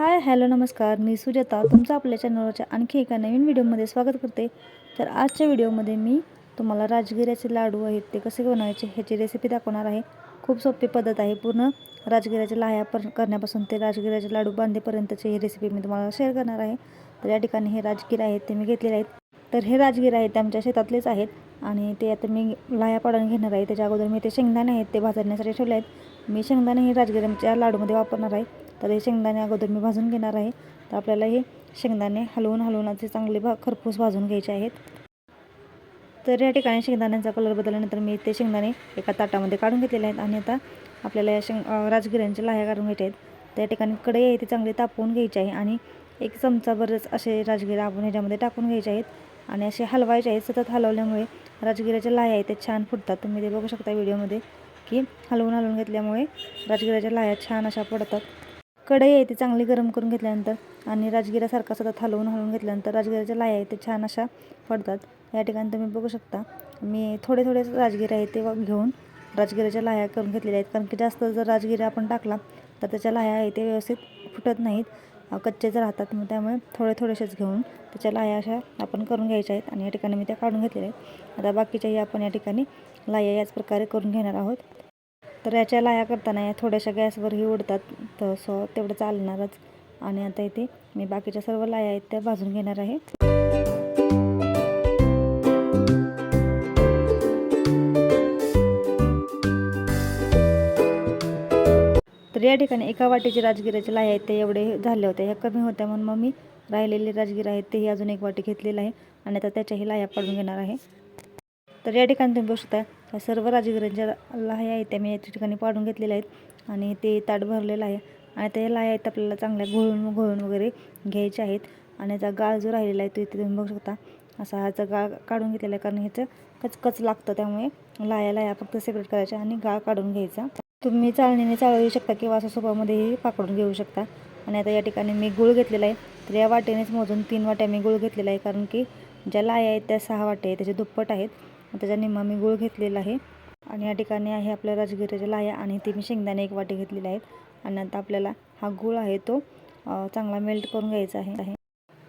Hi hello नमस्कार. मी सुजाता. तुमचं आपल्या चॅनलवरच्या आणखी एका नवीन व्हिडिओमध्ये स्वागत करते. तर आजच्या व्हिडिओमध्ये मी तुम्हाला राजगिऱ्याचे लाडू आहेत ते कसे बनवायचे ह्याची रेसिपी दाखवणार आहे. खूप सोपी पद्धत आहे. पूर्ण राजगिऱ्याच्या लाह्या पर करण्यापासून ते राजगिऱ्याचे लाडू बांधेपर्यंतची ही रेसिपी मी तुम्हाला शेअर करणार आहे. तर या ठिकाणी हे राजगिरा आहेत ते मी घेतलेले आहेत. तर हे राजगिरा आहेत ते आमच्या शेतातलेच आहेत. आणि ते आता मी लाह्या पाडून घेणार आहे. त्याच्या अगोदर मी ते शेंगदाणे आहेत ते भाजण्यासाठी ठेवले आहेत. मी शेंगदाणे हे राजगिरांच्या लाडूमध्ये वापरणार आहे. तर हे शेंगदाणे अगोदर मी भाजून घेणार आहे. तर आपल्याला हे शेंगदाणे हलवून हलवून असे चांगले भा खरपूस भाजून घ्यायचे आहेत. तर या ठिकाणी शेंगदाण्यांचा कलर बदलल्यानंतर मी ते शेंगदाणे एका ताटामध्ये काढून घेतलेले आहेत. आणि आता आपल्याला या शेंग राजगिऱ्यांच्या लाह्या काढून घ्यायच्या आहेत. त्या ठिकाणी कढई आहे ती चांगली तापवून घ्यायची आहे. आणि एक चमचाभरच असे राजगिरा आपण ह्याच्यामध्ये टाकून घ्यायचे आहेत. आणि असे हलवायचे आहेत सतत हलवल्यामुळे राजगिराच्या लाह्या आहेत त्या छान फुटतात. तुम्ही ते बघू शकता व्हिडिओमध्ये की हलवून हलवून घेतल्यामुळे राजगिऱ्याच्या लाह्या छान अशा पडतात. कढई आहे ती चांगली गरम करून घेतल्यानंतर आणि राजगिरासारखा सतत हलवून हलवून घेतल्यानंतर राजगिऱ्याच्या लाह्या आहेत ते छान अशा पडतात. या ठिकाणी तुम्ही बघू शकता मी थोडे थोडे राजगिरे आहेत ते घेऊन राजगिऱ्याच्या लाह्या करून घेतलेल्या आहेत. कारण की जास्त जर राजगिरा आपण टाकला तर त्याच्या लाह्या आहे ते व्यवस्थित फुटत नाहीत. कच्चेच राहतात. मग त्यामुळे थोडे थोडेसेच घेऊन त्याच्या लाह्या अशा आपण करून घ्यायच्या आहेत आणि या ठिकाणी मी त्या काढून घेतलेल्या आहेत. आता बाकीच्याही आपण या ठिकाणी लाह्या याच प्रकारे करून घेणार आहोत. तर याच्या लाया करताना या थोड्याशा गॅसवरही उडतात. तर सो तेवढं चालणारच. आणि आता इथे मी बाकीच्या सर्व लाया आहेत त्या भाजून घेणार आहे. या ठिकाणी एका वाटीचे राजगिराचे लाया आहेत ते एवढे झाले होते. ह्या कमी होत्या म्हणून मग मी राहिलेले राजगिर आहेत तेही अजून एक वाटी घेतलेलं आहे आणि आता त्याच्याही लाया पाडून घेणार आहे. तर या ठिकाणी तुम्ही बघू शकता सर्व राजगिरांच्या लाह्या आहेत त्या मी या ठिकाणी पाडून घेतलेल्या आहेत आणि ते ताट भरलेलं आहे आणि त्या लाह्या आहेत आपल्याला चांगल्या घोळून घोळून वगैरे घ्यायच्या आहेत आणि याचा गाळ जो राहिलेला आहे तो इथे तुम्ही बघू शकता. असा ह्याचा गाळ काढून घेतलेला आहे कारण ह्याचं कचकच लागतं त्यामुळे लाया लाया फक्त सेपरेट करायच्या आणि गाळ काढून घ्यायचा. तुम्ही चाळणीने चाळू शकता किंवा असं सोपामध्येही पाकडून घेऊ शकता. आणि आता या ठिकाणी मी गुळ घेतलेला आहे. तर या वाटेनेच मोजून तीन वाट्या मी गुळ घेतलेला आहे. कारण की ज्या लाया आहेत त्या सहा वाट्या आहेत त्याचे दुप्पट आहेत. त्याच्या निम्मा मी गुळ घेतलेला आहे. आणि या ठिकाणी आहे आपल्या राजगिऱ्याच्या लाया आणि ती मी शेंगदाणे एक वाटी घेतलेले आहेत. आणि आता आपल्याला हा गुळ आहे तो चांगला मेल्ट करून घ्यायचा आहे.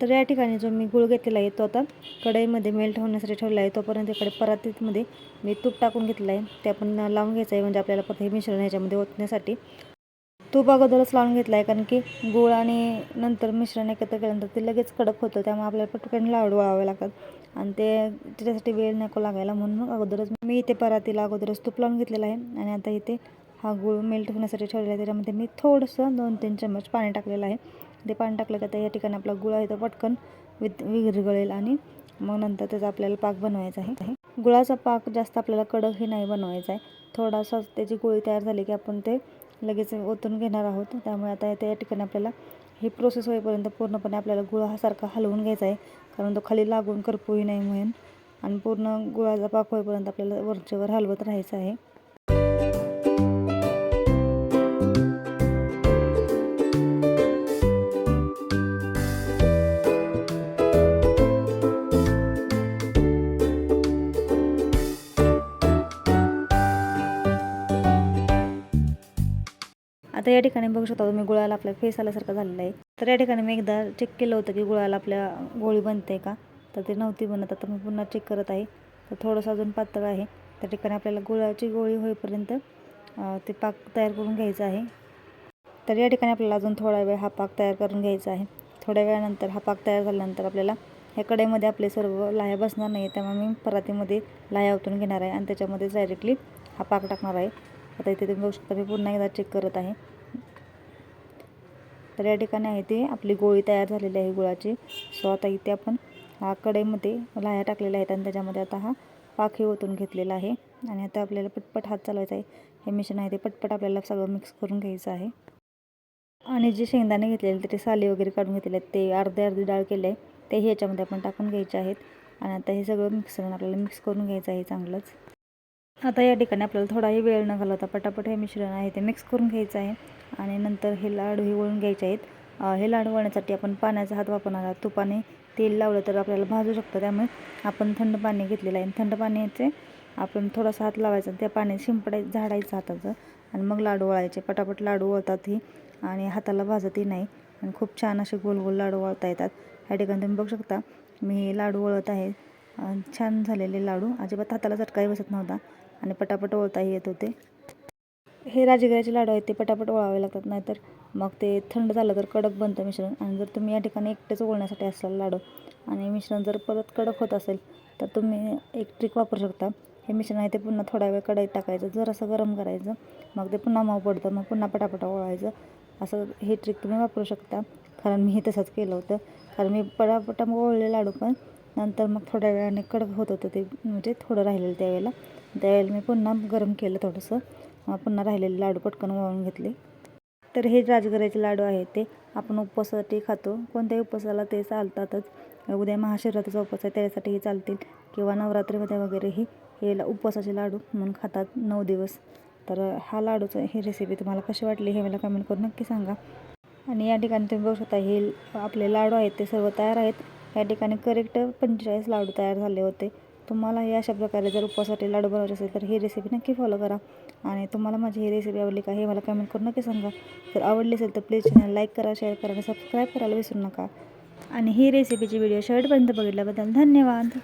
तर या ठिकाणी जो मी गुळ घेतलेला आहे तो आता कढईमध्ये मेल्ट होण्यासाठी ठेवला आहे. तोपर्यंत इकडे परातीमध्ये मी तूप टाकून घेतलं आहे. ते आपण लावून घ्यायचं आहे म्हणजे आपल्याला परत हे मिश्रण ह्याच्यामध्ये ओतण्यासाठी. तूप अगोदरच लावून घेतला आहे कारण की गुळ आणि नंतर मिश्रण एकत्र केल्यानंतर ते लगेच कडक होतं. त्यामुळे आपल्याला पटकन लाडू वळावे लागतात. आणि ते त्याच्यासाठी वेळ नको लागायला म्हणून मग अगोदरच मी इथे परातीला अगोदरच तूप लावून घेतलेलं आहे. आणि आता इथे हा गुळ मेल्ट होण्यासाठी ठेवलेला आहे. त्याच्यामध्ये मी थोडंसं दोन तीन चम्मच पाणी टाकलेलं आहे. ते पाणी टाकलं की आता या ठिकाणी आपला गुळ आहे तो पटकन वित विरघळेल आणि मग नंतर त्याचा आपल्याला पाक बनवायचा आहे. गुळाचा पाक जास्त आपल्याला कडक हे नाही बनवायचा आहे. थोडासा त्याची गोळी तयार झाली की आपण ते लगेच ओतून घेणार आहोत. त्यामुळे आता त्या ठिकाणी आपल्याला ही प्रोसेस होईपर्यंत पूर्णपणे आपल्याला गुळ हा सारखा हलवून घ्यायचा आहे. कारण तो खाली लागून करपूही नाही म्हणून. आणि पूर्ण गुळाचा पाक होईपर्यंत आपल्याला वरच्यावर हलवत राहायचं आहे. आता या ठिकाणी बघू शकता तुम्ही गुळाला आपल्या फेस आल्यासारखं झालेलं आहे. तर या ठिकाणी मी एकदा चेक केलं होतं की गुळाला आपल्या गोळी बनते का? तर ते नव्हती बनत. आता मी पुन्हा चेक करत आहे. तर थोडंसं अजून पातळ आहे. त्या ठिकाणी आपल्याला गुळाची गोळी होईपर्यंत ते पाक तयार करून घ्यायचं आहे. तर या ठिकाणी आपल्याला अजून थोडा वेळ हा पाक तयार करून घ्यायचा आहे. थोड्या वेळानंतर हा पाक तयार झाल्यानंतर आपल्याला ह्या कढईमध्ये आपले सर्व लाह्या बसणार नाही त्यामुळे मी परातीमध्ये लाह्या ओतून घेणार आहे आणि त्याच्यामध्येच डायरेक्टली हा पाक टाकणार आहे. आता इथे तुम्ही बघू शकता मी पुन्हा एकदा चेक करत आहे. तर या ठिकाणी आहे ते आपली गोळी तयार झालेली आहे गुळाची. सो आता इथे आपण हा कढईमध्ये लाह्या टाकलेल्या आहेत आणि त्याच्यामध्ये आता हा पाखी ओतून घेतलेला आहे. आणि आता आपल्याला पटपट हात चालवायचा आहे. हे मिश्रण आहे ते पटपट आपल्याला सगळं मिक्स करून घ्यायचं आहे. आणि जे शेंगदाणे घेतलेले ते साली वगैरे काढून घेतलेले आहेत ते अर्धे अर्धे डाळ केले आहे तेही याच्यामध्ये आपण टाकून घ्यायचे आहेत. आणि आता हे सगळं मिश्रण आपल्याला मिक्स करून घ्यायचं आहे चांगलंच. आता या ठिकाणी आपल्याला थोडाही वेळ न घालवता पटापट हे मिश्रण आहे ते मिक्स करून घ्यायचं आहे. आणि नंतर हे लाडू हे वळून घ्यायचे आहेत. हे लाडू वळण्यासाठी आपण पाण्याचा हात वापरणार आहोत. तुपाने तेल लावलं तर आपल्याला भाजू शकतं. त्यामुळे आपण थंड पाणी घेतलेलं आहे. थंड पाण्याचे आपण थोडासा हात लावायचा त्या पाण्यात शिंपडाय झाडायचं हाताचं. आणि मग लाडू वळायचे. पटापट लाडू वळतात ही. आणि हाताला भाजतही नाही. आणि खूप छान असे गोल गोल लाडू वळता येतात. ह्या ठिकाणी तुम्ही बघू शकता मी हे लाडू वळत आहे. छान झालेले लाडू. अजिबात हाताला चटकाही बसत नव्हता. आणि पटापट ओळताही येत होते. हे राजगिऱ्याचे लाडू आहेत ते पटापट ओळावे लागतात नाहीतर मग ते थंड झालं तर कडक बनतं मिश्रण. आणि जर तुम्ही या ठिकाणी एकटेच ओळण्यासाठी असाल लाडू आणि मिश्रण जर परत कडक होत असेल तर तुम्ही एक ट्रिक वापरू शकता. हे मिश्रण आहे ते पुन्हा थोडा वेळ कढईत टाकायचं जर असं गरम करायचं मग ते पुन्हा मऊ पडतं मग पुन्हा पटापटा ओळवायचं असं हे ट्रिक तुम्ही वापरू शकता. कारण मी हे तसंच केलं होतं. कारण मी पटापटा ओळले लाडू पण नंतर मग थोड्या वेळाने कडक होत होतं ते म्हणजे थोडं राहिलेलं त्यावेळेला. त्यावेळेला मी पुन्हा गरम केलं थोडंसं. पुन्हा राहिलेले लाडू पटकन वळून घेतले. तर हे राजगऱ्याचे लाडू आहेत ते आपण उपवासासाठी खातो. कोणत्याही उपवासाला ते चालतातच. उद्या महाशिवरात्रीचा उपवास आहे त्यासाठी हे चालतील. किंवा नवरात्रीमध्ये वगैरेही हे उपवासाचे लाडू म्हणून खातात नऊ दिवस. तर हा लाडूचं ही रेसिपी तुम्हाला कशी वाटली हे मला कमेंट करून नक्की सांगा. आणि या ठिकाणी तुम्ही बघू शकता हे आपले लाडू आहेत ते सर्व तयार आहेत. या ठिकाणी करेक्ट पंचेचाळीस लाडू तयार झाले होते. तुम्हाला हे अशा प्रकारे जर उपवासाठी लाडू बनवायचे असेल तर ही रेसिपी नक्की फॉलो करा. आणि तुम्हाला माझी ही रेसिपी आवडली का हे मला कमेंट करून नक्की सांगा. जर आवडली असेल तर प्लीज चॅनल लाईक करा शेअर करा आणि सबस्क्राईब करायला विसरू नका. आणि ही रेसिपीची व्हिडिओ शेवटपर्यंत बघितल्याबद्दल धन्यवाद.